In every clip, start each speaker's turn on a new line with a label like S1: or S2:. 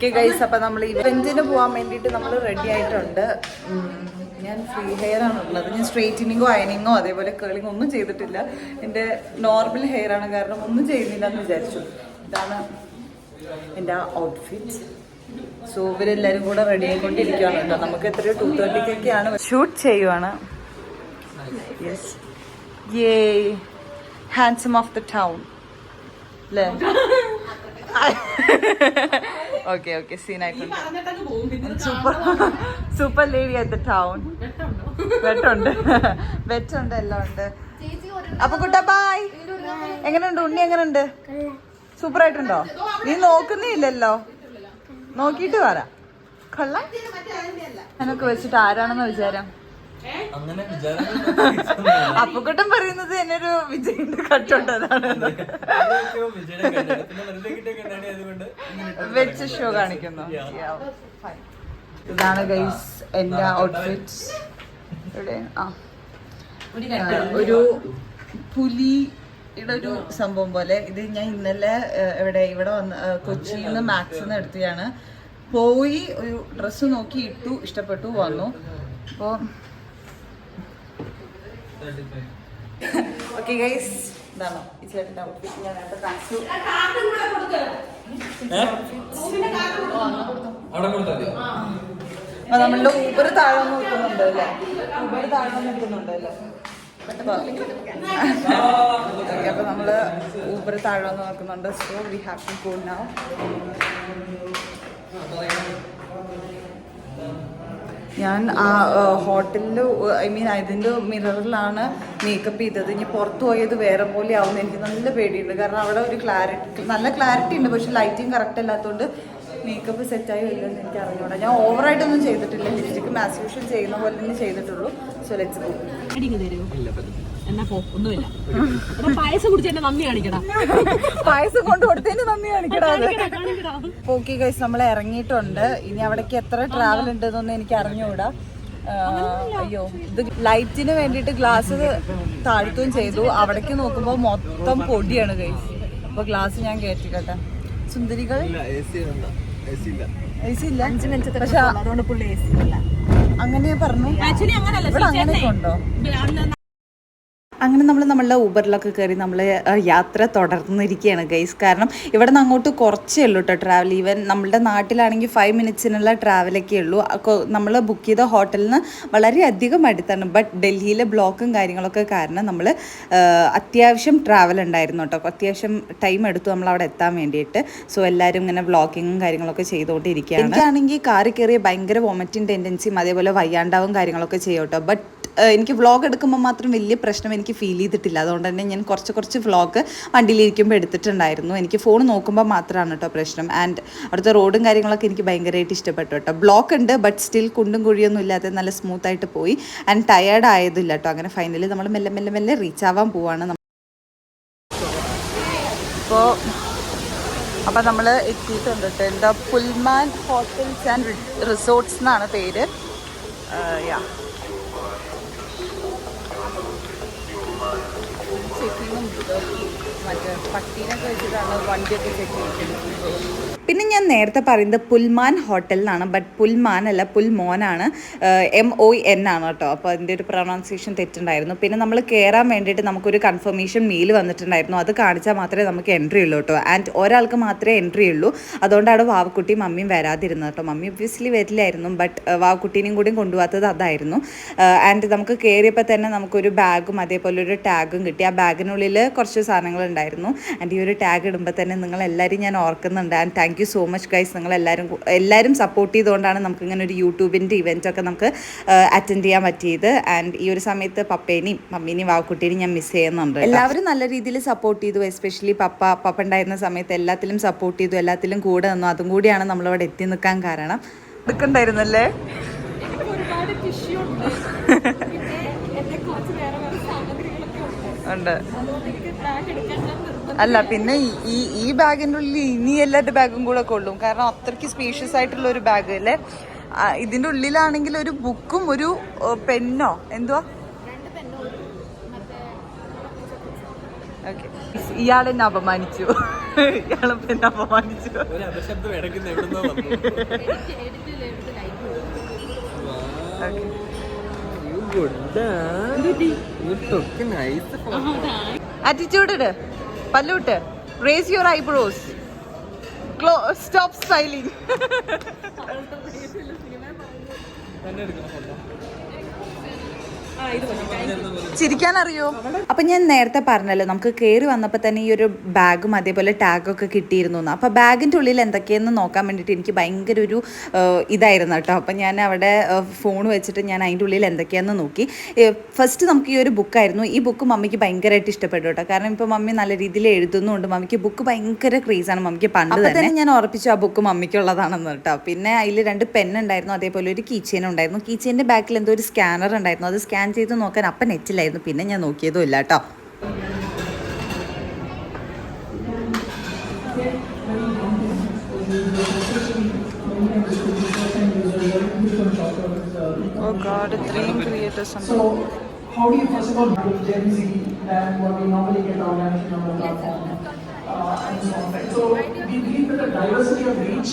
S1: Okay guys അപ്പൊ നമ്മൾ ഇവന്റിന് പോകാൻ വേണ്ടിയിട്ട് നമ്മൾ റെഡി ആയിട്ടുണ്ട്. ഞാൻ ഫ്രീ ഹെയർ ആണ് ഉള്ളത് ഞാൻ സ്ട്രെയിറ്റനിങ്ങോ അയനിങ്ങോ അതേപോലെ കേളിങ്ങോ ഒന്നും ചെയ്തിട്ടില്ല. എന്റെ നോർമൽ ഹെയർ ആണ് കാരണം ഒന്നും ചെയ്യുന്നില്ല എന്ന് വിചാരിച്ചു. ഇതാണ് എന്റെ ആ ഔട്ട്ഫിറ്റ് സോ ഇവരെല്ലാവരും കൂടെ റെഡി ആയിക്കൊണ്ടിരിക്കുകയാണ് കേട്ടോ. നമുക്ക് എത്രയോ ടു തേർട്ടിക്കൊക്കെയാണ് ഷൂട്ട് ചെയ്യുവാണ്. Yes a handsome of the town അല്ലേ ഓക്കെ ഓക്കെ സീൻ ആയിക്കൊണ്ട് super super lady at the town വെട്ടുണ്ട്. വെറ്റുണ്ട് എല്ലാം ഉണ്ട്. അപ്പൊ കുട്ട ബായ് എങ്ങനെയുണ്ട്? ഉണ്ണി എങ്ങനെയുണ്ട്? സൂപ്പർ ആയിട്ടുണ്ടോ? നീ നോക്കുന്നില്ലല്ലോ. നോക്കിയിട്ട് വരാം. കൊള്ളാം. എന്നൊക്കെ വെച്ചിട്ട് ആരാണെന്ന് വിചാരം?
S2: അങ്ങനെ
S1: അപ്പുക്കുട്ടൻ പറയുന്നത് എന്നെ ഒരു വിജയിന്റെ
S2: ആയതുകൊണ്ട് ഇങ്ങനെ
S1: വെച്ച് ഷോ കാണിക്കുന്നു. ഇതാണ് ഗൈസ് എന്റെ ഔട്ട്ഫിറ്റ് ഇവിടെ ആ. ഒരു പുലി ഒരു സംഭവം പോലെ. ഇത് ഞാൻ ഇന്നലെ എവിടെ ഇവിടെ ഇവിടെ വന്ന് കൊച്ചിയിൽ നിന്ന് മാക്സ് നിന്ന് എടുത്തതാണ്. പോയി ഒരു ഡ്രസ്സ് നോക്കി ഇട്ടു ഇഷ്ടപ്പെട്ടു വന്നു. അപ്പോൾ ഓക്കെ ഗൈസ് ഇതാണോ? ഈ ചേട്ടന്റെ ഔട്ട്ഫിറ്റ് ഞാൻ നേരത്തെ കാണിച്ചു? അപ്പൊ നമ്മളുടെ ഊബർ താഴെ നിൽക്കുന്നുണ്ട് അല്ലേ? ഊബർ താഴെ നോക്കുന്നുണ്ട് അല്ലേ? അപ്പൊ നമ്മൾ ഊബർ താഴെ നോക്കുന്നുണ്ട് so we have to go now ഞാൻ ആ ഹോട്ടലിൽ ഐ മീൻ അതിന്റെ മിററിലാണ് മേക്കപ്പ് ചെയ്തത്. ഇനി പുറത്തു പോയത് വേറെ പോലെ ആവുന്ന എനിക്ക് നല്ല പേടിയുണ്ട്. കാരണം അവിടെ ഒരു ക്ലാരിറ്റി നല്ല ക്ലാരിറ്റി ഉണ്ട്. പക്ഷെ ലൈറ്റിങ് കറക്റ്റ് അല്ലാത്തതുകൊണ്ട് മേക്കപ്പ് സെറ്റായി വരുമെന്ന് എനിക്ക് അറിഞ്ഞൂടാ ഞാൻ ഓവറായിട്ടൊന്നും ചെയ്തിട്ടില്ല. ലിപ്സ്റ്റിക്ക് മാസ്യൂഷൻ ചെയ്യുന്ന പോലെ തന്നെ ചെയ്തിട്ടുള്ളൂ. സോ ലെറ്റ്സ് ഗോ
S3: എന്നാ പോ ഒന്നുമില്ല. എടാ, പായസം കുടിച്ച് എന്നെ നന്ദി കാണിക്കടാ.
S1: പായസം കൊണ്ട് കൊടുത്തതിന്റെ നന്ദി കാണിക്കടാ. ഓക്കെ ഗൈസ് നമ്മൾ ഇറങ്ങിയിട്ടുണ്ട്. ഇനി അവിടേക്ക് എത്ര ട്രാവൽ ഉണ്ട് ഉണ്ടെന്നൊന്നും എനിക്ക് അറിഞ്ഞുകൂടാ അയ്യോ ഇത് ലൈറ്റിന് വേണ്ടിയിട്ട് ഗ്ലാസ് താഴ്ത്തുകയും ചെയ്തു. അവിടേക്ക് നോക്കുമ്പോൾ മൊത്തം പൊടിയാണ് ഗൈസ് അപ്പൊ ഗ്ലാസ് ഞാൻ കയറ്റിക്കട്ടെ സുന്ദരികൾ? പക്ഷെ
S3: അതുകൊണ്ട് പുള്ളി AC ഇല്ല.
S1: അങ്ങനെ പറഞ്ഞു. ആക്ച്വലി ഉണ്ടോ? അങ്ങനെ നമ്മൾ നമ്മളുടെ ഊബറിലൊക്കെ കയറി നമ്മൾ യാത്ര തുടർന്നിരിക്കുകയാണ് ഗൈസ് കാരണം ഇവിടെ നിന്ന് അങ്ങോട്ട് കുറച്ചേ ഉള്ളൂ കേട്ടോ ട്രാവൽ ഈവൻ നമ്മളുടെ നാട്ടിലാണെങ്കിൽ ഫൈവ് മിനിറ്റ്സിനുള്ള ട്രാവലൊക്കെ ഉള്ളൂ. നമ്മൾ ബുക്ക് ചെയ്ത ഹോട്ടലിൽ നിന്ന് വളരെയധികം അടുത്താണ്. ബട്ട് ഡൽഹിയിലെ ബ്ലോക്കും കാര്യങ്ങളൊക്കെ കാരണം നമ്മൾ അത്യാവശ്യം ട്രാവൽ ഉണ്ടായിരുന്നു കേട്ടോ അത്യാവശ്യം ടൈം എടുത്തു നമ്മൾ അവിടെ എത്താൻ വേണ്ടിയിട്ട്. സോ എല്ലാവരും ഇങ്ങനെ വ്ളോഗിങ്ങും കാര്യങ്ങളൊക്കെ ചെയ്തുകൊണ്ടിരിക്കുകയാണ്. എനിക്കാണെങ്കിൽ കാറി കയറിയ ഭയങ്കര വോമിറ്റിംഗ് ടെൻഡൻസിയും അതേപോലെ വയ്യാണ്ടാവും കാര്യങ്ങളൊക്കെ ചെയ്യും കേട്ടോ ബട്ട് എനിക്ക് വ്ളോഗ് എടുക്കുമ്പോൾ മാത്രം വലിയ പ്രശ്നം എനിക്ക് ഫീൽ ചെയ്തിട്ടില്ല. അതുകൊണ്ട് തന്നെ ഞാൻ കുറച്ച് കുറച്ച് വ്ളോഗ് വണ്ടിയിലിരിക്കുമ്പോൾ എടുത്തിട്ടുണ്ടായിരുന്നു. എനിക്ക് ഫോൺ നോക്കുമ്പോൾ മാത്രമാണ് കേട്ടോ പ്രശ്നം. ആൻഡ് അവിടുത്തെ റോഡും കാര്യങ്ങളൊക്കെ എനിക്ക് ഭയങ്കരമായിട്ട് ഇഷ്ടപ്പെട്ടു കേട്ടോ ബ്ലോക്ക് ഉണ്ട് ബട്ട് സ്റ്റിൽ കുണ്ടും കുഴിയൊന്നും ഇല്ലാതെ നല്ല സ്മൂത്ത് ആയിട്ട് പോയി. ആൻഡ് ടയേർഡ് ആയതില്ല കേട്ടോ അങ്ങനെ ഫൈനലി നമ്മൾ മെല്ലെ മെല്ലെ മെല്ലെ റീച്ച് ആവാൻ പോവാണ്. അപ്പോൾ അപ്പോൾ നമ്മൾ എത്തിയിട്ടുണ്ട് കേട്ടോ എന്താ പുൽമാൻ ഹോട്ടൽസ് ആൻഡ് റിസോർട്ട്സ് എന്നാണ് പേര്. യാ. ചെക്കിങ്ങും മറ്റേ പട്ടീനൊക്കെ വെച്ചിട്ടാണ് വണ്ടിയൊക്കെ ചെക്ക് ചെയ്തിരിക്കുന്നത്. പിന്നെ ഞാൻ നേരത്തെ പറയുന്നത് പുൽമാൻ ഹോട്ടലിലാണ് ബട്ട് പുൽമാൻ അല്ല പുൽമോനാണ് എം ഒ എൻ ആണ് കേട്ടോ. അപ്പോൾ അതിന്റെ ഒരു പ്രൊണൗൺസിയേഷൻ തെറ്റുണ്ടായിരുന്നു. പിന്നെ നമ്മൾ കയറാൻ വേണ്ടിയിട്ട് നമുക്കൊരു കൺഫർമേഷൻ മെയിൽ വന്നിട്ടുണ്ടായിരുന്നു. അത് കാണിച്ചാൽ മാത്രമേ നമുക്ക് എൻട്രി ഉള്ളൂ കേട്ടോ. ആൻഡ് ഒരാൾക്ക് മാത്രമേ എൻട്രി ഉള്ളൂ. അതുകൊണ്ടാണ് വാവക്കുട്ടി മമ്മിയും വരാതിരുന്നത് കേട്ടോ. മമ്മി ഒബ്വിയസ്ലി വരില്ലായിരുന്നു ബട്ട് വാവക്കുട്ടീനെയും കൂടിയും കൊണ്ടുപോകാത്തത് അതായിരുന്നു. ആൻഡ് നമുക്ക് കയറിയപ്പോൾ തന്നെ നമുക്കൊരു ബാഗും അതേപോലെ ഒരു ടാഗും കിട്ടി. ആ ബാഗിനുള്ളിൽ കുറച്ച് സാധനങ്ങൾ ഉണ്ടായിരുന്നു ആൻഡ് ഈ ഒരു ടാഗ് ഇടുമ്പോൾ തന്നെ നിങ്ങളെല്ലാവരും ഞാൻ ഓർക്കുന്നുണ്ട്. And thank you so much guys. നിങ്ങൾ എല്ലാവരും എല്ലാവരും സപ്പോർട്ട് ചെയ്തുകൊണ്ടാണ് നമുക്ക് ഇങ്ങനെ ഒരു യൂട്യൂബിന്റെ ഇവന്റ് ഒക്കെ നമുക്ക് അറ്റൻഡ് ചെയ്യാൻ പറ്റിയത്. ആൻഡ് ഈ ഒരു സമയത്ത് പപ്പേനെയും മമ്മീനെയും വാവക്കുട്ടീനെയും ഞാൻ മിസ് ചെയ്യുന്നുണ്ട് എല്ലാവരും നല്ല രീതിയിൽ സപ്പോർട്ട് ചെയ്തു. എസ്പെഷ്യലി പപ്പ പപ്പ ഉണ്ടായിരുന്ന സമയത്ത് എല്ലാത്തിലും സപ്പോർട്ട് ചെയ്തു. എല്ലാത്തിലും കൂടെ നിന്നു. അതും കൂടിയാണ് നമ്മളിവിടെ എത്തി നിൽക്കാൻ കാരണം. എടുക്കണ്ടായിരുന്നല്ലേ
S3: ഉണ്ട്.
S1: അല്ല പിന്നെ ഈ- ഈ ബാഗിന്റെ ഉള്ളിൽ ഇനി എല്ലാവരുടെ ബാഗും കൂടെ കൊള്ളും. കാരണം അത്രയ്ക്ക് സ്പീഷ്യസ് ആയിട്ടുള്ള ഒരു ബാഗ് അല്ലേ? ഇതിന്റെ ഇതിന്റെ ഉള്ളിലാണെങ്കിൽ ഒരു ബുക്കും ഒരു പെന്നോ? എന്തുവാ?
S4: ഓക്കെ. ഇയാൾ എന്നെ അപമാനിച്ചു. ഇയാളിപ്പോ എന്നെ അപമാനിച്ചു. ആറ്റിറ്റ്യൂഡ് ഇട്. പല്ലൂട്ട്. Raise your eyebrows close stop styling
S2: തന്നെ എടുക്കണം.
S4: ചിരിക്കാൻ അറിയോ അപ്പൊ ഞാൻ നേരത്തെ പറഞ്ഞല്ലോ നമുക്ക് കയറി വന്നപ്പോൾ തന്നെ ഈ ഒരു ബാഗും അതേപോലെ ടാഗും ഒക്കെ കിട്ടിയിരുന്നു എന്ന് അപ്പൊ ബാഗിന്റെ ഉള്ളിൽ എന്തൊക്കെയെന്ന് നോക്കാൻ വേണ്ടിയിട്ട് എനിക്ക് ഭയങ്കര ഒരു ഇതായിരുന്നു കേട്ടോ. അപ്പൊ ഞാൻ അവിടെ ഫോൺ വെച്ചിട്ട് ഞാൻ അതിന്റെ ഉള്ളിൽ എന്തൊക്കെയാന്ന് നോക്കി. ഫസ്റ്റ് നമുക്ക് ഈ ഒരു ബുക്കായിരുന്നു ഈ ബുക്ക് മമ്മിക്ക് ഭയങ്കരമായിട്ട് ഇഷ്ടപ്പെട്ടു കേട്ടോ. കാരണം ഇപ്പൊ മമ്മി നല്ല രീതിയിൽ എഴുതുന്നുണ്ട്. മമ്മിക്ക് ബുക്ക് ഭയങ്കര ക്രേസാണ് മമ്മിക്ക് പണ്ട് തന്നെ. ഞാൻ ഉറപ്പിച്ചു ആ ബുക്ക് മമ്മിക്കുള്ളതാണെന്ന് കേട്ടോ. പിന്നെ അതിൽ രണ്ട് പെൻ ഉണ്ടായിരുന്നു. അതേപോലെ ഒരു കീച്ചെയിൻ ഉണ്ടായിരുന്നു. കീച്ചെയിന്റെ ബാക്കിൽ എന്തോ ഒരു സ്കാനർ ഉണ്ടായിരുന്നു. അത് സ്കാൻ ചെയ്ത് നോക്കാൻ അപ്പം നെറ്റിലായിരുന്നു പിന്നെ ഞാൻ നോക്കിയതും ഇല്ല കേട്ടോ Oh God, ഇത്രയും ക്രിയേറ്റേഴ്സ് ഉണ്ട്
S5: So, how do you first of all do Gen Z than what we normally get online on the platform? Uh, and so on. So, we believe that the diversity of reach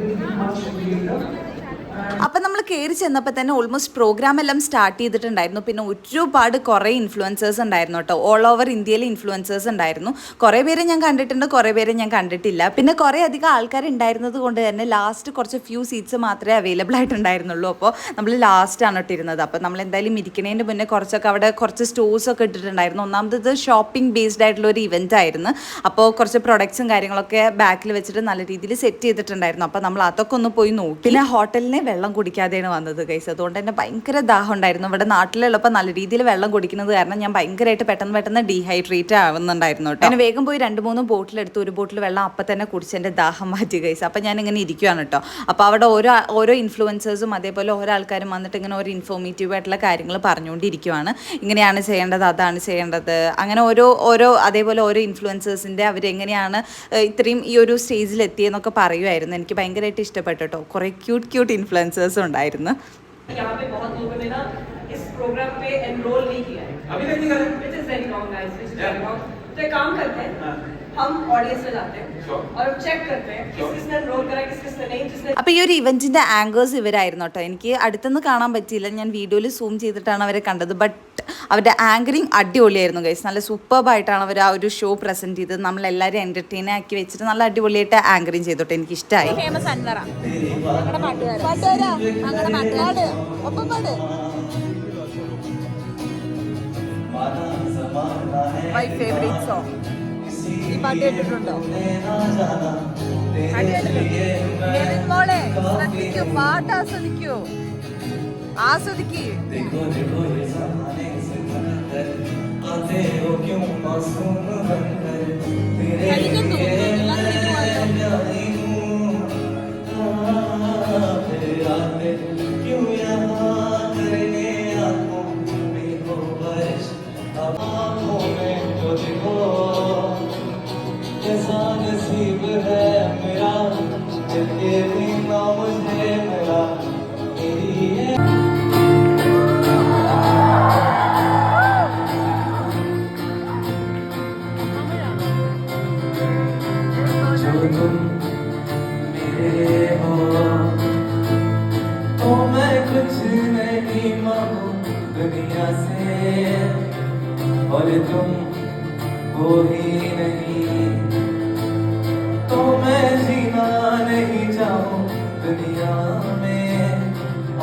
S5: is much greater.
S4: അപ്പം നമ്മൾ കയറി ചെന്നപ്പോൾ തന്നെ almost programme എല്ലാം start ചെയ്തിട്ടുണ്ടായിരുന്നു. പിന്നെ ഒരുപാട് കുറേ ഇൻഫ്ലുവൻസേഴ്സ് ഉണ്ടായിരുന്നു കേട്ടോ. ഓൾ ഓവർ ഇന്ത്യയിലെ ഇൻഫ്ലുവൻസേഴ്സ് ഉണ്ടായിരുന്നു. കുറേ പേരെ ഞാൻ കണ്ടിട്ടുണ്ട് കുറേ പേരെ ഞാൻ കണ്ടിട്ടില്ല. പിന്നെ കുറേ അധികം ആൾക്കാർ ഉണ്ടായിരുന്നത് കൊണ്ട് തന്നെ ലാസ്റ്റ് കുറച്ച് ഫ്യൂ സീറ്റ്സ് മാത്രമേ അവൈലബിൾ ആയിട്ടുണ്ടായിരുന്നുള്ളൂ. അപ്പോൾ നമ്മൾ ലാസ്റ്റ് ആണ് ഇട്ടിരുന്നത് അപ്പോൾ നമ്മൾ എന്തായാലും ഇരിക്കുന്നതിന് മുന്നേ കുറച്ചൊക്കെ അവിടെ കുറച്ച് സ്റ്റോഴ്സ് ഒക്കെ ഇട്ടിട്ടുണ്ടായിരുന്നു. ഒന്നാമത് ഷോപ്പിംഗ് ബേസ്ഡ് ആയിട്ടുള്ള ഒരു ഇവന്റ് ആയിരുന്നു. അപ്പോൾ കുറച്ച് പ്രൊഡക്ട്സും കാര്യങ്ങളൊക്കെ ബാക്കിൽ വെച്ചിട്ട് നല്ല രീതിയിൽ സെറ്റ് ചെയ്തിട്ടുണ്ടായിരുന്നു. അപ്പോൾ നമ്മൾ അതൊക്കെ ഒന്ന് പോയി നോക്കി. പിന്നെ ഹോട്ടലിനെ വെള്ളം കുടിക്കാതെയാണ് വന്നത് കൈസ് അതുകൊണ്ട് തന്നെ ഭയങ്കര ദാഹം ഉണ്ടായിരുന്നു ഇവിടെ നാട്ടിലുള്ളപ്പോൾ നല്ല രീതിയിൽ വെള്ളം കുടിക്കുന്നത് കാരണം ഞാൻ ഭയങ്കരമായിട്ട് പെട്ടെന്ന് പെട്ടെന്ന് ഡീഹൈഡ്രേറ്റ് ആവുന്നുണ്ടായിരുന്നു കേട്ടോ. ഞാൻ വേഗം പോയി രണ്ട് മൂന്ന് ബോട്ടിൽ എടുത്ത്. ഒരു ബോട്ടിൽ വെള്ളം അപ്പം തന്നെ കുടിച്ച് എന്റെ ദാഹം മാറ്റി കൈസ് അപ്പം ഞാൻ ഇങ്ങനെ ഇരിക്കുകയാണ് കേട്ടോ. അപ്പോൾ അവിടെ ഓരോ ഓരോ ഇൻഫ്ലുവൻസേഴ്സും അതേപോലെ ഓരോ ആൾക്കാരും വന്നിട്ട് ഇങ്ങനെ ഒരു ഇൻഫോർമേറ്റീവ് ആയിട്ടുള്ള കാര്യങ്ങൾ പറഞ്ഞുകൊണ്ടിരിക്കുവാണ്. ഇങ്ങനെയാണ് ചെയ്യേണ്ടത് അതാണ് ചെയ്യേണ്ടത്. അങ്ങനെ ഓരോ ഓരോ അതേപോലെ ഓരോ ഇൻഫ്ലുവൻസേഴ്സിന്റെ അവരെങ്ങനെയാണ് ഇത്രയും ഈ ഒരു സ്റ്റേജിൽ എത്തിയെന്നൊക്കെ പറയുമായിരുന്നു എനിക്ക് ഭയങ്കരമായിട്ട് ഇഷ്ടപ്പെട്ടു കേട്ടോ. കുറേ ക്യൂട്ട് ക്യൂട്ട് ഇൻഫ്ലുവൻസേഴ്സും ഉണ്ടായിരുന്നു
S6: यहाँ पे बहुत लोगों ने ना इस प्रोग्राम पे एनरोल नहीं किया है
S2: अभी तक नहीं करा?
S6: Which is very wrong guys which is
S2: Yeah.
S6: Very wrong तो एक काम करते हैं
S2: हाँ।
S6: हम ऑडियंस में जाते हैं
S2: Sure.
S6: और हम चेक करते हैं किस
S2: Sure.
S6: किसने एनरोल करा किस किसने नहीं जिसने
S4: അപ്പോൾ ഈ ഒരു ഇവൻറ്റിൻ്റെ ആങ്കേഴ്സ് ഇവരായിരുന്നു കേട്ടോ എനിക്ക് അടുത്തുനിന്ന് കാണാൻ പറ്റിയില്ല ഞാൻ വീഡിയോയിൽ സൂം ചെയ്തിട്ടാണ് അവരെ കണ്ടത് ബട്ട് അവരുടെ ആങ്കറിങ് അടിപൊളിയായിരുന്നു ഗൈസ് നല്ല സൂപ്പർബായിട്ടാണ് അവർ ആ ഒരു ഷോ പ്രസൻറ്റ് ചെയ്തത് നമ്മളെല്ലാവരും എൻ്റർടൈൻ ആക്കി വെച്ചിട്ട് നല്ല അടിപൊളിയായിട്ട് ആങ്കറിങ് ചെയ്തോട്ടെ എനിക്ക് ഇഷ്ടമായി
S3: ഫേമസ് അൻവറ ഞങ്ങളുടെ പാട്ടുകാരൻ പാട്ടുകാരാ ഈ പാട്ട് കേട്ടിട്ടുണ്ടോ മോളെ ശ്രദ്ധിക്കൂ പാട്ട് ആസ്വദിക്കൂ ആസ്വദിക്കൂ കളിക്കുന്നു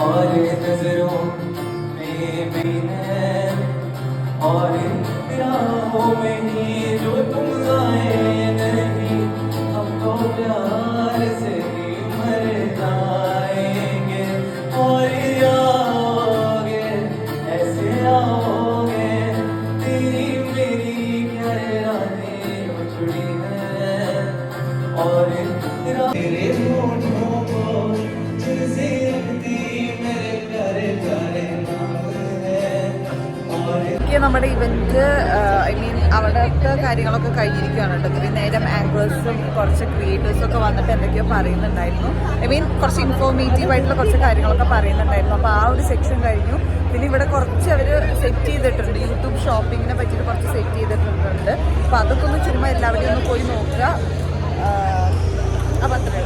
S1: और नज़रों में मेरी और इन में ही जो तुम आए नहीं हम तो प्यार से ही मर जाएँगे। और
S4: നമ്മുടെ ഇവന്റ് ഐ മീൻ അവിടുത്തെ കാര്യങ്ങളൊക്കെ കഴിഞ്ഞിരിക്കുകയാണ് കേട്ടോ. ഇത്രയും നേരം ആങ്കേഴ്സും കുറച്ച് ക്രിയേറ്റേഴ്സും ഒക്കെ വന്നിട്ട് എന്തൊക്കെയോ പറയുന്നുണ്ടായിരുന്നു. ഐ മീൻ കുറച്ച് ഇൻഫോർമേറ്റീവ് ആയിട്ടുള്ള കുറച്ച് കാര്യങ്ങളൊക്കെ പറയുന്നുണ്ടായിരുന്നു. അപ്പോൾ ആ ഒരു സെക്ഷൻ കഴിഞ്ഞു.
S1: പിന്നെ ഇവിടെ കുറച്ച് അവർ സെറ്റ് ചെയ്തിട്ടുണ്ട്. യൂട്യൂബ് ഷോപ്പിങ്ങിനെ പറ്റിയിട്ട് കുറച്ച് സെറ്റ് ചെയ്തിട്ടുണ്ട്. അപ്പോൾ അതൊക്കെ ഒന്ന് ചുമ്മാ എല്ലാവരെയും ഒന്ന് പോയി നോക്കുക. അപ്പം അത്രയേ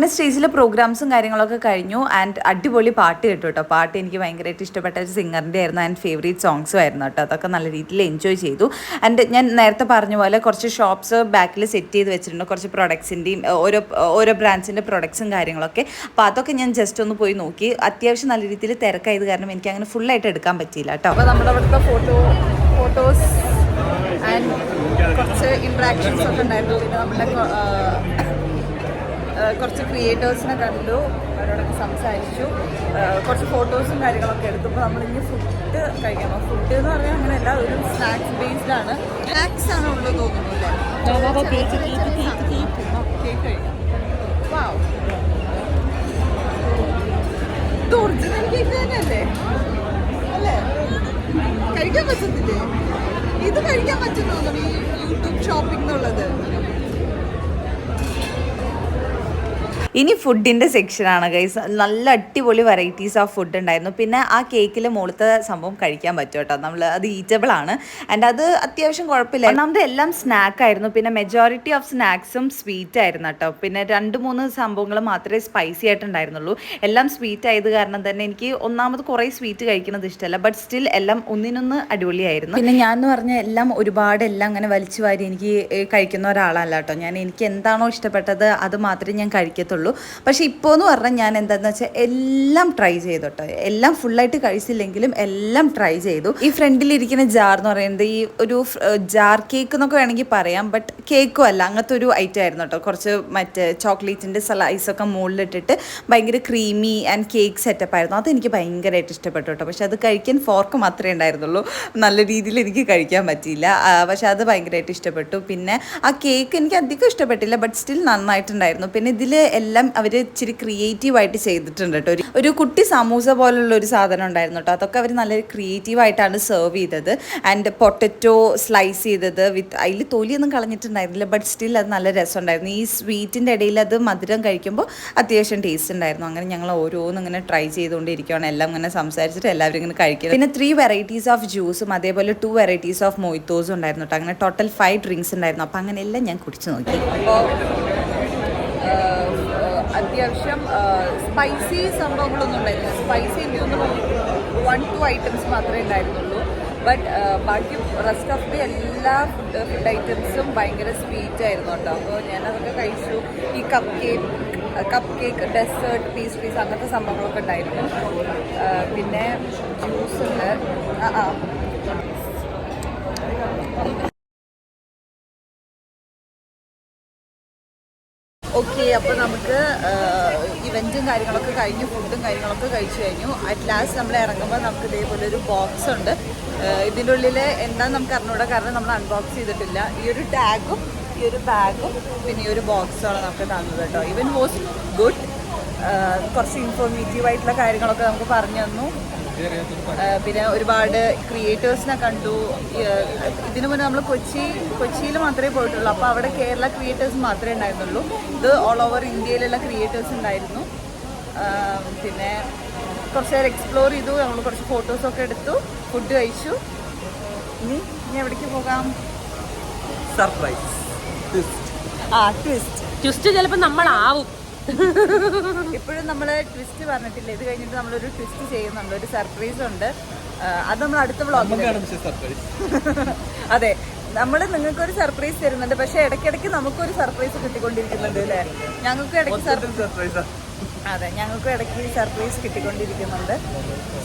S1: അങ്ങനെ സ്റ്റേജിലെ പ്രോഗ്രാംസും കാര്യങ്ങളൊക്കെ കഴിഞ്ഞു. ആൻഡ് അടിപൊളി പാട്ട് കേട്ടു കേട്ടോ. പാട്ട് എനിക്ക് ഭയങ്കരമായിട്ട് ഇഷ്ടപ്പെട്ട ഒരു സിംഗറിന്റെ ആയിരുന്നു. ആൻഡ് ഫേവറേറ്റ് സോങ്സും ആയിരുന്നു കേട്ടോ. അതൊക്കെ നല്ല രീതിയിൽ എൻജോയ് ചെയ്തു. ആൻഡ് ഞാൻ നേരത്തെ പറഞ്ഞ പോലെ കുറച്ച് ഷോപ്സ് ബാക്കിൽ സെറ്റ് ചെയ്ത് വെച്ചിട്ടുണ്ട്. കുറച്ച് പ്രൊഡക്ട്സിന്റെയും ഓരോ ഓരോ ബ്രാൻഡ്സിന്റെ പ്രൊഡക്ട്സും കാര്യങ്ങളൊക്കെ. അപ്പോൾ അതൊക്കെ ഞാൻ ജസ്റ്റ് ഒന്ന് പോയി നോക്കി. അത്യാവശ്യം നല്ല രീതിയിൽ തിരക്കായത് കാരണം എനിക്ക് അങ്ങനെ ഫുള്ളായിട്ട് എടുക്കാൻ പറ്റിയില്ല കേട്ടോ. അപ്പോൾ നമ്മുടെ അവിടുത്തെ ഫോട്ടോ ഫോട്ടോസ് ആൻഡ് കുറച്ച് ഇൻട്രാക്ഷൻസ് ഒക്കെ ഉണ്ടായിരുന്നു. പിന്നെ നമ്മുടെ കുറച്ച് ക്രിയേറ്റേഴ്സിനെ കണ്ടു. അവരോടൊക്കെ സംസാരിച്ചു. കുറച്ച് ഫോട്ടോസും കാര്യങ്ങളൊക്കെ എടുത്തു. ഇപ്പോൾ നമ്മളിനി ഫുഡ് കഴിക്കണം ഫുഡ് എന്ന് പറഞ്ഞാൽ അങ്ങനെയല്ല ഒരു സ്നാക്സ് ബേസ്ഡ് ആണ്. സ്നാക്സ് ആണ് ഉള്ളത് തോന്നുന്നില്ല കേക്ക് കഴിക്കാം. ഇത് ഒറിജിനൽ കേക്ക് തന്നെയല്ലേ അല്ലേ? കഴിക്കാൻ പറ്റത്തില്ലേ? ഇത് കഴിക്കാൻ പറ്റുന്നു ഈ യൂട്യൂബ് ഷോപ്പിംഗ് എന്നുള്ളത്. ഇനി ഫുഡിന്റെ സെക്ഷനാണ് ഗൈസ് നല്ല അടിപൊളി വെറൈറ്റീസ് ഓഫ് ഫുഡ് ഉണ്ടായിരുന്നു. പിന്നെ ആ കേക്കിൽ മുകളത്തെ സംഭവം കഴിക്കാൻ പറ്റും കേട്ടോ. നമ്മൾ അത് ഈറ്റബിൾ ആണ്. ആൻഡ് അത് അത്യാവശ്യം കുഴപ്പമില്ല. ഒന്നാമത് എല്ലാം സ്നാക്ക് ആയിരുന്നു. പിന്നെ മെജോറിറ്റി ഓഫ് സ്നാക്സും സ്വീറ്റ് ആയിരുന്നു കേട്ടോ. പിന്നെ രണ്ട് മൂന്ന് സംഭവങ്ങൾ മാത്രമേ സ്പൈസി ആയിട്ടുണ്ടായിരുന്നുള്ളൂ. എല്ലാം സ്വീറ്റ് ആയത് കാരണം തന്നെ എനിക്ക് ഒന്നാമത് കുറേ സ്വീറ്റ് കഴിക്കുന്നത് ഇഷ്ടമല്ല. ബട്ട് സ്റ്റിൽ എല്ലാം ഒന്നിനൊന്ന് അടിപൊളിയായിരുന്നു. പിന്നെ ഞാൻ എന്ന് പറഞ്ഞ എല്ലാം ഒരുപാട് എല്ലാം അങ്ങനെ വലിച്ചു വാരി എനിക്ക് കഴിക്കുന്ന ഒരാളല്ല കേട്ടോ. ഞാൻ എനിക്ക് എന്താണോ ഇഷ്ടപ്പെട്ടത് അത് മാത്രമേ ഞാൻ കഴിക്കത്തുള്ളൂ. പക്ഷേ ഇപ്പോൾ എന്ന് പറഞ്ഞാൽ ഞാൻ എന്താണെന്ന് വെച്ചാൽ എല്ലാം ട്രൈ ചെയ്തു കേട്ടോ എല്ലാം ഫുള്ളായിട്ട് കഴിച്ചില്ലെങ്കിലും എല്ലാം ട്രൈ ചെയ്തു. ഈ ഫ്രണ്ടിലിരിക്കുന്ന ജാർ എന്ന് പറയുന്നത് ഈ ഒരു ജാർ കേക്ക് എന്നൊക്കെ വേണമെങ്കിൽ പറയാം. ബട്ട് കേക്കും അല്ല അങ്ങനത്തെ ഒരു ഐറ്റം ആയിരുന്നു കേട്ടോ. കുറച്ച് മറ്റേ ചോക്ലേറ്റിന്റെ സ്ലൈസൊക്കെ മുകളിലിട്ടിട്ട് ഭയങ്കര ക്രീമി ആൻഡ് കേക്ക് സെറ്റപ്പ് ആയിരുന്നു. അതെനിക്ക് ഭയങ്കരമായിട്ട് ഇഷ്ടപ്പെട്ടു കേട്ടോ. പക്ഷെ അത് കഴിക്കാൻ ഫോർക്ക് മാത്രമേ ഉണ്ടായിരുന്നുള്ളൂ. നല്ല രീതിയിൽ എനിക്ക് കഴിക്കാൻ പറ്റിയില്ല. പക്ഷെ അത് ഭയങ്കരമായിട്ട് ഇഷ്ടപ്പെട്ടു. പിന്നെ ആ കേക്ക് എനിക്ക് അധികം ഇഷ്ടപ്പെട്ടില്ല ബട്ട് സ്റ്റിൽ നന്നായിട്ടുണ്ടായിരുന്നു. പിന്നെ ഇതിൽ എല്ലാം അവർ ഇച്ചിരി ക്രിയേറ്റീവായിട്ട് ചെയ്തിട്ടുണ്ട് കേട്ടോ. ഒരു കുട്ടി സമൂസ പോലുള്ള ഒരു സാധനം ഉണ്ടായിരുന്നു കേട്ടോ. അതൊക്കെ അവർ നല്ല ക്രിയേറ്റീവായിട്ടാണ് സെർവ് ചെയ്തത്. ആൻഡ് പൊട്ടറ്റോ സ്ലൈസ് ചെയ്തത് വിത്ത് അതിൽ തൊലിയൊന്നും കളഞ്ഞിട്ടുണ്ടായിരുന്നില്ല ബട്ട് സ്റ്റിൽ അത് നല്ല രസമുണ്ടായിരുന്നു. ഈ സ്വീറ്റിന്റെ ഇടയിൽ അത് മധുരം കഴിക്കുമ്പോൾ അത്യാവശ്യം ടേസ്റ്റ് ഉണ്ടായിരുന്നു. അങ്ങനെ ഞങ്ങൾ ഓരോന്നും ഇങ്ങനെ ട്രൈ ചെയ്തുകൊണ്ടിരിക്കുകയാണ് എല്ലാം ഇങ്ങനെ സംസാരിച്ചിട്ട് എല്ലാവരും ഇങ്ങനെ കഴിക്കുന്നത്. പിന്നെ ത്രീ വെറൈറ്റീസ് ഓഫ് ജ്യൂസും അതേപോലെ ടു വെറൈറ്റീസ് ഓഫ് മൊയ്ത്തോസും ഉണ്ടായിരുന്നു കേട്ടോ. അങ്ങനെ ടോട്ടൽ ഫൈവ് ഡ്രിങ്ക്സ് ഉണ്ടായിരുന്നു. അപ്പോൾ അങ്ങനെയെല്ലാം ഞാൻ കുടിച്ചു നോക്കി. അപ്പോൾ അത്യാവശ്യം സ്പൈസി സംഭവങ്ങളൊന്നും ഉണ്ടായില്ല സ്പൈസി എനിക്ക് തോന്നുന്നു വൺ ടു ഐറ്റംസ് മാത്രമേ ഉണ്ടായിരുന്നുള്ളൂ. ബട്ട് ബാക്കി റെസ്റ്റ് ഓഫ് ദി എല്ലാ ഫുഡ് ഫുഡ് ഐറ്റംസും ഭയങ്കര സ്വീറ്റ് ആയിരുന്നു കേട്ടോ. അപ്പോൾ ഞാനതൊക്കെ കഴിച്ചു. ഈ cup cake cup cake dessert pastries അങ്ങനത്തെ സംഭവങ്ങളൊക്കെ ഉണ്ടായിരുന്നു. പിന്നെ ജ്യൂസ് ഉണ്ട്. ആ ആ. ഓക്കെ അപ്പോൾ നമുക്ക് ഇവന്റും കാര്യങ്ങളൊക്കെ കഴിഞ്ഞു ഫുഡും കാര്യങ്ങളൊക്കെ കഴിച്ചു കഴിഞ്ഞു. അറ്റ് ലാസ്റ്റ് നമ്മൾ ഇറങ്ങുമ്പോൾ നമുക്ക് ഇതേപോലെ ഒരു ബോക്സ് ഉണ്ട്. ഇതിന്റെ ഉള്ളിൽ എന്താണെന്ന് നമുക്ക് അറിഞ്ഞുകൂടാ കാരണം നമ്മൾ അൺബോക്സ് ചെയ്തിട്ടില്ല. ഈ ഒരു ടാഗും ഈ ഒരു ബാഗും പിന്നെ ഈ ഒരു ബോക്സുമാണ് നമുക്ക് തന്നത് കേട്ടോ. ഇവൻ വാസ് ഗുഡ് കുറച്ച് ഇൻഫോർമേറ്റീവ് ആയിട്ടുള്ള കാര്യങ്ങളൊക്കെ നമുക്ക് പറഞ്ഞു തന്നു. പിന്നെ ഒരുപാട് ക്രിയേറ്റേഴ്സിനെ കണ്ടു. ഇതിനു മുന്നേ നമ്മൾ കൊച്ചി കൊച്ചിയിൽ മാത്രമേ പോയിട്ടുള്ളൂ. അപ്പോൾ അവിടെ കേരള ക്രിയേറ്റേഴ്സ് മാത്രമേ ഉണ്ടായിരുന്നുള്ളൂ. ഇത് ഓൾ ഓവർ ഇന്ത്യയിലുള്ള ക്രിയേറ്റേഴ്സ് ഉണ്ടായിരുന്നു. പിന്നെ കുറച്ച് നേരം എക്സ്പ്ലോർ ചെയ്തു. നമ്മൾ കുറച്ച് ഫോട്ടോസൊക്കെ എടുത്തു. ഫുഡ് കഴിച്ചു. ഇനി ഇനി എവിടേക്ക് പോകാം?
S2: സർപ്രൈസ്
S1: ആ ട്വിസ്റ്റ്
S3: ട്വിസ്റ്റ് ചിലപ്പോൾ നമ്മളാവും.
S1: ഇപ്പോഴും നമ്മൾ ട്വിസ്റ്റ് പറഞ്ഞിട്ടില്ല. ഇത് കഴിഞ്ഞിട്ട് നമ്മളൊരു ട്വിസ്റ്റ് ചെയ്യുന്നുണ്ട്. ഒരു സർപ്രൈസ് ഉണ്ട്. അത് നമ്മൾ അടുത്ത വ്ളോഗിൽ അതെ. നമ്മൾ നിങ്ങൾക്ക് ഒരു സർപ്രൈസ് തരുന്നുണ്ട്. പക്ഷെ ഇടയ്ക്കിടയ്ക്ക് നമുക്കൊരു സർപ്രൈസ് കിട്ടിക്കൊണ്ടിരിക്കുന്നുണ്ട് അല്ലേ? ഞങ്ങൾക്ക് ഇടയ്ക്ക് സർപ്രൈസ് അതെ ഞങ്ങൾക്ക് ഇടയ്ക്ക് സർപ്രൈസ് കിട്ടിക്കൊണ്ടിരിക്കുന്നുണ്ട്.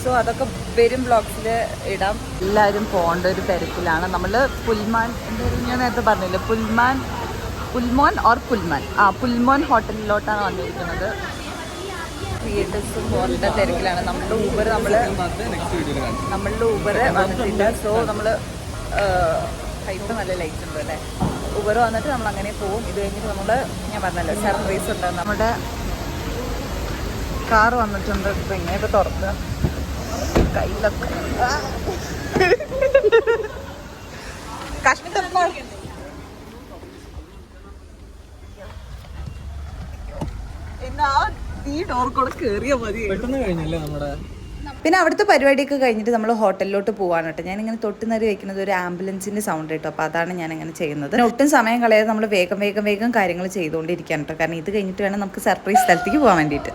S1: സോ അതൊക്കെ വരും ബ്ലോഗ്സിൽ ഇടാം. എല്ലാവരും പോകേണ്ട ഒരു തിരക്കിലാണ്. നമ്മൾ പുൽമാൻ എന്താ ഞാൻ നേരത്തെ പറഞ്ഞില്ലേ? പുൽമാൻ പുൽമോൻ ഓർ പുൽമൻ ആ പുൽമോൻ ഹോട്ടലിലോട്ടാണ് വന്നിരിക്കുന്നത്. പോകേണ്ട തിരക്കിലാണ്. നമ്മളുടെ ഊബർ നമ്മൾ നമ്മളുടെ ഊബർ വന്നിട്ടില്ല. സോ നമ്മൾ പൈസ നല്ല ലൈറ്റ് ഉണ്ട് അല്ലേ? ഊബർ വന്നിട്ട് നമ്മൾ അങ്ങനെ പോവും. ഇത് കഴിഞ്ഞിട്ട് നമ്മൾ ഞാൻ പറഞ്ഞല്ലോ സർപ്രൈസ് ഉണ്ട്. നമ്മുടെ കാർ വന്നിട്ടുണ്ട്. ഇപ്പം ഇങ്ങനെയൊക്കെ തുറക്കുക കയ്യിലൊക്കെ. കാശ്മീർ കഷ്ടപ്പാട് എന്നാ ഈ ഡോർ കൂടെ കേറിയാ മതി.
S2: പെട്ടെന്ന് കഴിഞ്ഞല്ലേ നമ്മുടെ
S1: പിന്നെ അവിടുത്തെ പരിപാടിയൊക്കെ കഴിഞ്ഞിട്ട് നമ്മൾ ഹോട്ടലിലോട്ട് പോവാണ് കേട്ടോ. ഞാനിങ്ങനെ തൊട്ടുനരി വെക്കുന്നത് ഒരു ആംബുലൻസിന്റെ സൗണ്ട് കേട്ടോ. അപ്പോൾ അതാണ് ഞാൻ അങ്ങനെ ചെയ്യുന്നത് ഒട്ടും സമയം കളയാതെ നമ്മൾ വേഗം വേഗം വേഗം കാര്യങ്ങൾ ചെയ്തുകൊണ്ടിരിക്കാൻ കേട്ടോ. കാരണം ഇത് കഴിഞ്ഞിട്ട് വേണം നമുക്ക് സർപ്രൈസ് സ്ഥലത്തേക്ക് പോകാൻ വേണ്ടിയിട്ട്.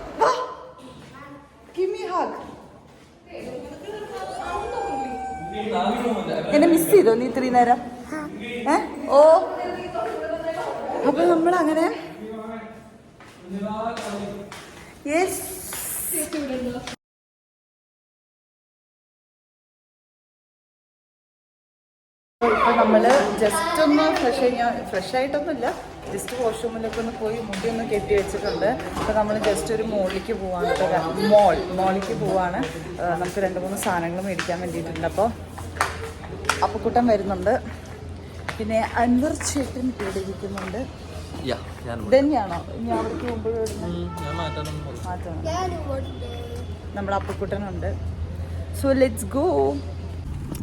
S1: എന്നെ മിസ് ചെയ്തോ നീ ഇത്രയും നേരം? ഏ? ഓ. അപ്പൊ നമ്മൾ അങ്ങനെ യെസ് ഇപ്പൊ നമ്മൾ ജസ്റ്റ് ഒന്ന് ഫ്രഷ് ഞാൻ ഫ്രഷ് ആയിട്ടൊന്നുമില്ല. ജസ്റ്റ് വാഷ്റൂമിലൊക്കെ ഒന്ന് പോയി മുടി ഒന്ന് കെട്ടി വെച്ചിട്ടുണ്ട്. അപ്പോൾ നമ്മൾ ജസ്റ്റ് ഒരു മോളിലേക്ക് പോവാണ്. കേട്ടോ മോൾ മോളിലേക്ക് പോവാണ്. നമുക്ക് രണ്ട് മൂന്ന് സാധനങ്ങൾ മേടിക്കാൻ വേണ്ടിയിട്ടുണ്ട്. അപ്പോൾ അപ്പക്കൂട്ടം വരുന്നുണ്ട്. പിന്നെ അൻവർ ചേട്ടൻ ഇവിടെ ഇരിക്കുന്നുണ്ട്. ഇതന്നെയാണോ? ഇനി അവിടേക്ക് മാറ്റണം. നമ്മുടെ അപ്പക്കുട്ടനുണ്ട്. സോ ലെറ്റ്സ് ഗോ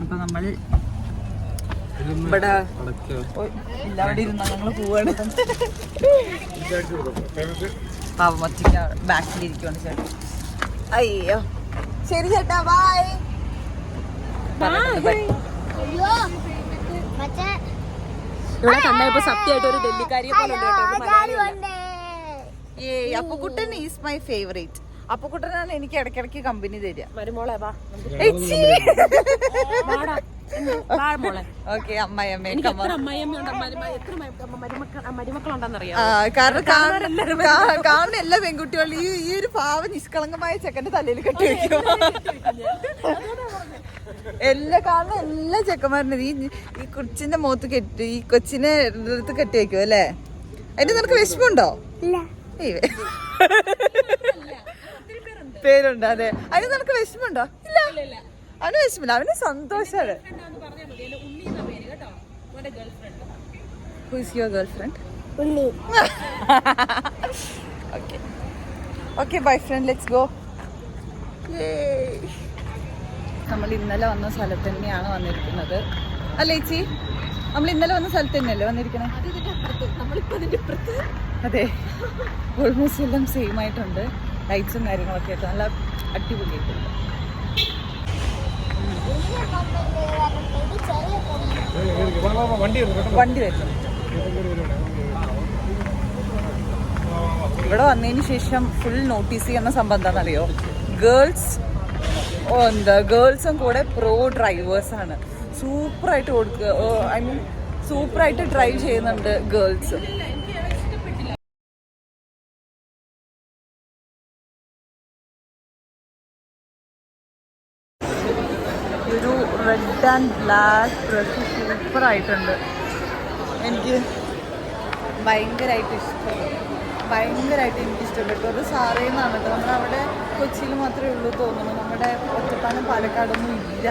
S1: അപ്പൊ നമ്മൾ ഇവിടെ ഇല്ല അവിടെ ഇരുന്ന ഞങ്ങൾ പോവാണ്. പാവം ഒറ്റയ്ക്ക് ബാക്കിലിരിക്കുവാണ് ചേട്ടൻ. അയ്യോ. ശരി ചേട്ടാ ബൈ
S3: അയ്യോ മറ്റേ
S6: ഇവിടെ കണ്ടപ്പോ സത്യമായിട്ട് ഒരു ഡൽഹിക്കാരിയെ പോലെ ഉണ്ട് കേട്ടോ ഒരു Malayali
S1: a Appukuttan is my favourite അപ്പുക്കുട്ടനാണ് എനിക്ക് ഇടയ്ക്കിടയ്ക്ക് കമ്പനി തരിക.
S6: മരുമോളെ വാ. മോളെ.
S1: ഓക്കെ അമ്മായി അമ്മേ
S6: എനിക്ക് എത്ര അമ്മായിയമ്മയുണ്ട്? മരുമ- എത്ര മ- മരുമക്കൾ മരുമക്കളുണ്ടെന്നറിയാം
S1: ആ, കാരണം കാണുന്ന കാ- കാണുന്ന എല്ലാ പെൺകുട്ടികളും ഈ ഈ ഒരു പാവ നിഷ്കളങ്കമായ ചെക്കന്റെ തലയിൽ കെട്ടി വെക്കും. എല്ലാ കാണുന്ന എല്ലാ ചെക്കന്മാരും ഈ ഈ കൊച്ചിന്റെ മുഖത്ത് കെട്ടി ഈ കൊച്ചിനെ എടുത്ത് കെട്ടി വെക്കും അല്ലേ? അതിന് നിനക്ക് വിഷമുണ്ടോ. പേരുണ്ട് അതെ. അതിന് നിനക്ക് വിഷമുണ്ടോ ഇല്ല. അവന് വിഷമില്ല അവന് സന്തോഷാണ് who is your
S3: girlfriend
S1: okay okay bye friend let's go നമ്മൾ ഇന്നലെ വന്ന സ്ഥലത്ത് തന്നെയാണ് വന്നിരിക്കുന്നത്. അല്ലേ ചേച്ചി? നമ്മൾ ഇന്നലെ വന്ന സ്ഥലത്ത് തന്നെയല്ലേ വന്നിരിക്കണേ? അതെ. ഓൾമോസ്റ്റ് എല്ലാം സെയിം ആയിട്ടുണ്ട്. ലൈറ്റ്സും കാര്യങ്ങളൊക്കെ ആയിട്ട് നല്ല അടിപൊളിയായിട്ടുണ്ട്. വണ്ടി വരുന്നു ഇവിടെ വന്നതിന് ശേഷം ഫുൾ നോട്ടീസ് ചെയ്യുന്ന സംഭവം എന്താണെന്നറിയോ? ഗേൾസ് എന്താ ഗേൾസും കൂടെ പ്രോ ഡ്രൈവേഴ്സ് ആണ്. സൂപ്പറായിട്ട് കൊടുക്കുക ഐ മീൻ സൂപ്പറായിട്ട് ഡ്രൈവ് ചെയ്യുന്നുണ്ട് ഗേൾസ്. ഒരു റെഡ് ആൻഡ് ബ്ലാക്ക് ഡ്രസ് സൂപ്പറായിട്ടുണ്ട്. എനിക്ക് ഭയങ്കരമായിട്ട് ഇഷ്ടപ്പെട്ടു ഭയങ്കരമായിട്ട് എനിക്ക് ഇഷ്ടപ്പെട്ടു. അത് സാറേ എന്നാണ് കേട്ടോ. നമ്മളവിടെ കൊച്ചിയിൽ മാത്രമേ ഉള്ളൂ തോന്നുന്നു. നമ്മുടെ ഒറ്റപ്പാലം പാലക്കാടൊന്നും ഇല്ല.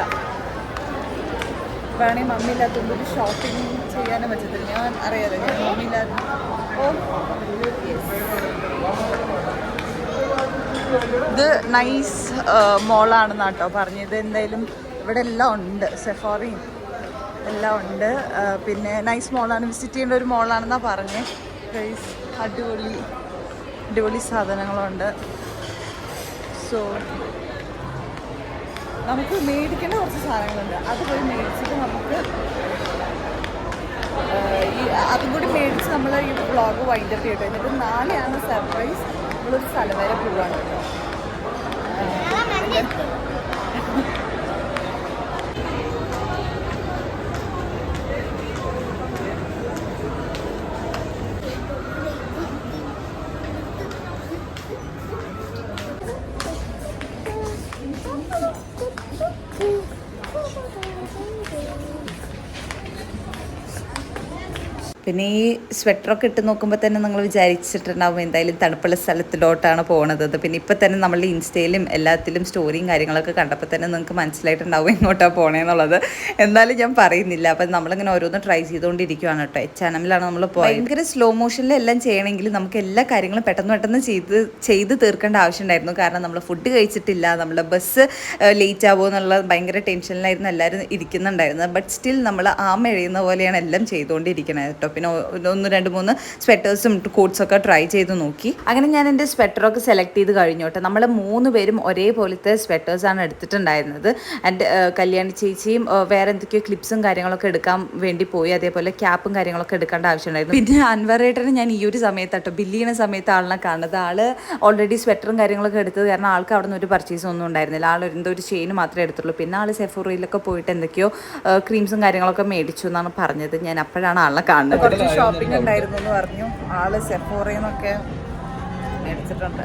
S1: വേണമെങ്കിൽ മമ്മി ഇല്ലാത്തതുകൊണ്ട് ഒരു ഷോപ്പിംഗ് ചെയ്യാനും പറ്റത്തില്ല. ഞാൻ അറിയാതെ. ഞാൻ മമ്മി ഇല്ലാതെ. ഇത് നൈസ് മോളാണെന്നാണ് കേട്ടോ പറഞ്ഞത്. എന്തായാലും ഇവിടെ എല്ലാം ഉണ്ട്. സെഫോറിയും എല്ലാം ഉണ്ട്. പിന്നെ നൈസ് മോളാണ് വിസിറ്റ് ചെയ്യേണ്ട ഒരു മോളാണെന്നാണ് പറഞ്ഞത് ഗൈസ് അടിപൊളി അടിപൊളി സാധനങ്ങളുണ്ട്. സോ നമുക്ക് മേടിക്കേണ്ട കുറച്ച് സാധനങ്ങളുണ്ട്. അത് പോയി മേടിച്ചിട്ട് നമുക്ക് ഈ അതും കൂടി മേടിച്ച് നമ്മൾ ഈ വ്ളോഗ് വൈൻഡപ്പ് ചെയ്യട്ടെ. എന്നിട്ട് നാളെയാണ് സർപ്രൈസ് നമ്മളൊരു സ്ഥലം വരെ പോവാണ്. പിന്നെ ഈ സ്വെറ്ററൊക്കെ ഇട്ട് നോക്കുമ്പോൾ തന്നെ നിങ്ങൾ വിചാരിച്ചിട്ടുണ്ടാവും എന്തായാലും തണുപ്പുള്ള സ്ഥലത്തിലോട്ടാണ് പോകുന്നത് അത് പിന്നെ ഇപ്പം തന്നെ നമ്മളുടെ ഇൻസ്റ്റയിലും എല്ലാത്തിലും സ്റ്റോറിയും കാര്യങ്ങളൊക്കെ കണ്ടപ്പോൾ തന്നെ നിങ്ങൾക്ക് മനസ്സിലായിട്ടുണ്ടാവും എങ്ങോട്ടാണ് പോണേന്നുള്ളത് എന്നാലും ഞാൻ പറയുന്നില്ല. അപ്പം നമ്മളിങ്ങനെ ഓരോന്ന് ട്രൈ ചെയ്തുകൊണ്ടിരിക്കുകയാണ് കേട്ടോ. ചാനലിലാണ് നമ്മൾ പോയത്. ഭയങ്കര സ്ലോ മോഷനിൽ എല്ലാം ചെയ്യണമെങ്കിൽ നമുക്ക് എല്ലാ കാര്യങ്ങളും പെട്ടെന്ന് പെട്ടെന്ന് ചെയ്ത് ചെയ്ത് തീർക്കേണ്ട ആവശ്യമുണ്ടായിരുന്നു. കാരണം നമ്മൾ ഫുഡ് കഴിച്ചിട്ടില്ല. നമ്മുടെ ബസ് ലേറ്റ് ആവുമോ എന്നുള്ള ഭയങ്കര ടെൻഷനിലായിരുന്നു എല്ലാവരും ഇരിക്കുന്നുണ്ടായിരുന്നത്. ബട്ട് സ്റ്റിൽ നമ്മൾ ആ മെഴയുന്ന പോലെയാണ് എല്ലാം ചെയ്തുകൊണ്ടിരിക്കണത് കേട്ടോ. പിന്നെ ഒന്ന് രണ്ട് മൂന്ന് സ്വെറ്റേഴ്സും കോട്ട്സൊക്കെ ട്രൈ ചെയ്ത് നോക്കി. അങ്ങനെ ഞാൻ എന്റെ സ്വെറ്ററൊക്കെ സെലക്ട് ചെയ്ത് കഴിഞ്ഞോട്ടെ നമ്മൾ മൂന്ന് പേരും ഒരേപോലത്തെ സ്വെറ്റേഴ്സാണ് എടുത്തിട്ടുണ്ടായിരുന്നത്. ആൻഡ് കല്യാണി ചേച്ചിയും വേറെ എന്തൊക്കെയോ ക്ലിപ്സും കാര്യങ്ങളൊക്കെ എടുക്കാൻ വേണ്ടി പോയി. അതേപോലെ ക്യാപ്പും കാര്യങ്ങളൊക്കെ എടുക്കേണ്ട ആവശ്യമുണ്ടായിരുന്നു. പിന്നെ അൻവറേട്ടനെ ഞാൻ ഈ ഒരു സമയത്ത് കേട്ടോ ബില്ല് ചെയ്യുന്ന സമയത്ത് ആളിനെ കാണുന്നത്. ആൾ ഓൾറെഡി സ്വെറ്ററും കാര്യങ്ങളൊക്കെ എടുത്തത് കാരണം ആൾക്ക് അവിടെ നിന്ന് ഒരു പർച്ചേസ് ഒന്നും ഉണ്ടായിരുന്നില്ല. ആൾ എന്തോ ഒരു ചെയിൻ മാത്രമേ എടുത്തുള്ളൂ. പിന്നെ ആൾ സെഫോറയിലൊക്കെ പോയിട്ട് എന്തൊക്കെയോ ക്രീംസും കാര്യങ്ങളൊക്കെ മേടിച്ചു എന്നാണ് പറഞ്ഞത്. ഞാൻ അപ്പോഴാണ് ആളിനെ കാണുന്നത്. കുറച്ച് ഷോപ്പിംഗ് ഉണ്ടായിരുന്നു എന്ന് പറഞ്ഞു. ആൾ സെഫോറയിൽ നിന്നൊക്കെ മേടിച്ചിട്ടുണ്ട്.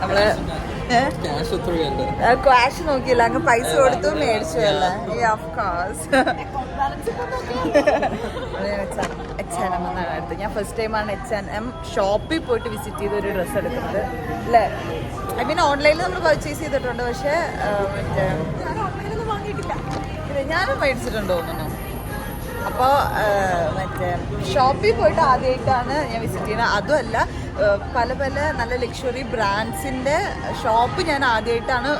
S1: നമ്മൾ
S2: ക്യാഷ്
S1: നോക്കിയില്ല. അങ്ങ് പൈസ കൊടുത്തു മേടിച്ചു അല്ലേ? Of course H N M എന്നാണ് എടുത്തത് ഞാൻ ഫസ്റ്റ് ടൈമാണ് എച്ച് എൻ എം ഷോപ്പിൽ പോയിട്ട് വിസിറ്റ് ചെയ്ത് ഒരു ഡ്രസ്സ് എടുക്കുന്നത്. അല്ലേ? ഐ മീൻ ഓൺലൈനിൽ നമ്മൾ പർച്ചേസ് ചെയ്തിട്ടുണ്ട്. പക്ഷേ മറ്റേ ഞാനും മേടിച്ചിട്ടുണ്ടോ തോന്നുന്നു. അപ്പോൾ മറ്റേ ഷോപ്പിൽ പോയിട്ട് ആദ്യമായിട്ടാണ് ഞാൻ വിസിറ്റ് ചെയ്യുന്നത്. അതുമല്ല പല പല നല്ല ലക്ഷറി ബ്രാൻഡ്സിന്റെ ഷോപ്പ് ഞാൻ ആദ്യമായിട്ടാണ്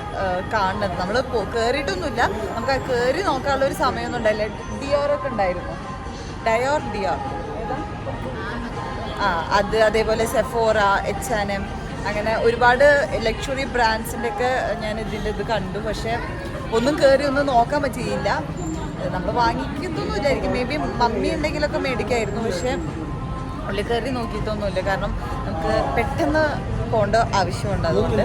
S1: കാണുന്നത്. നമ്മൾ കയറിയിട്ടൊന്നുമില്ല നമുക്ക് കയറി നോക്കാനുള്ള ഒരു സമയമൊന്നും ഉണ്ടായില്ല ഡിയോറൊക്കെ ഉണ്ടായിരുന്നു. ഡയോർ ഡിയോർ ആ അത് അതേപോലെ സെഫോറ എച്ച് ആൻ എം അങ്ങനെ ഒരുപാട് ലക്ഷറി ബ്രാൻഡ്സിന്റെ ഒക്കെ ഞാൻ ഇതിന്റെ ഇത് കണ്ടു. പക്ഷേ ഒന്നും കയറി ഒന്നും നോക്കാൻ പറ്റിയില്ല. നമ്മൾ വാങ്ങിക്കുന്നൊന്നും വിചാരിക്കും. മേ ബി മമ്മി ഉണ്ടെങ്കിലൊക്കെ മേടിക്കായിരുന്നു. പക്ഷേ ഉള്ളിക്കറി നോക്കിയിട്ടൊന്നുമില്ല. കാരണം നമുക്ക് പെട്ടെന്ന് പോകേണ്ട ആവശ്യമുണ്ട്. അതുകൊണ്ട്